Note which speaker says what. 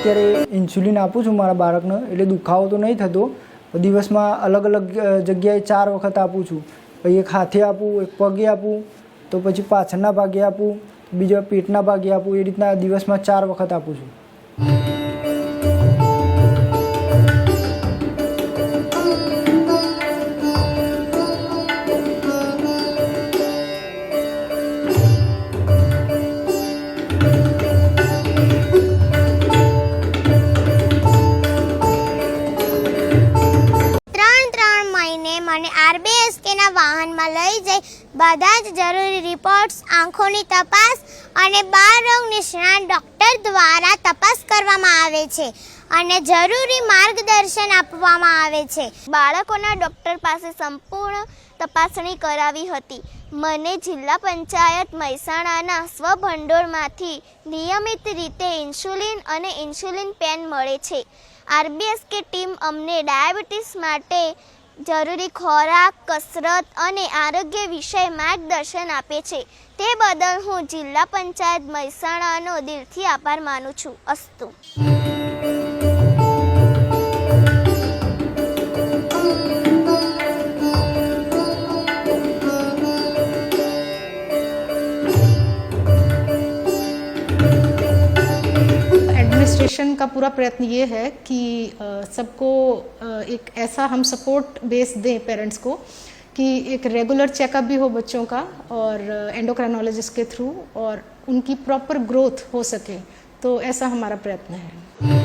Speaker 1: Insulin આપું છું મારા બાળકને, એટલે દુખાવો તો નહીં થતો દિવસમાં અલગ અલગ જગ્યાએ ચાર વખત આપું છું. પછી એક હાથે આપું, એક પગે આપું, તો પછી પાછળના ભાગે આપું, બીજા પેટના ભાગે આપું, એ રીતના દિવસમાં ચાર વખત આપું છું.
Speaker 2: મને આરબીએસકેના વાહનમાં લઈ જઈ બધા જ જરૂરી રિપોર્ટ્સ, આંખોની તપાસ અને બાળ રોગ નિષ્ણાત ડૉક્ટર દ્વારા તપાસ કરવામાં આવે છે અને જરૂરી માર્ગદર્શન આપવામાં આવે છે.
Speaker 3: બાળકોના ડૉક્ટર પાસે સંપૂર્ણ તપાસણી કરાવી હતી. મને જિલ્લા પંચાયત મહેસાણાના સ્વભંડોળમાંથી નિયમિત રીતે ઇન્સ્યુલિન અને ઇન્સ્યુલિન પેન મળે છે. આરબીએસકે ટીમ અમને ડાયાબિટીસ માટે જરૂરી ખોરાક, કસરત અને આરોગ્ય વિષય માર્ગદર્શન આપે છે. તે બદલ હું જિલ્લા પંચાયત મહેસાણાનો દિલથી આભાર માનું છું. અસ્તુ.
Speaker 4: एडमिनिस्ट्रेशन का पूरा प्रयत्न ये है कि सबको एक ऐसा हम सपोर्ट बेस दें पेरेंट्स को कि एक रेगुलर चेकअप भी हो बच्चों का और एंडोक्राइनोलॉजिस्ट के थ्रू और उनकी प्रॉपर ग्रोथ हो सके। तो ऐसा हमारा प्रयत्न है।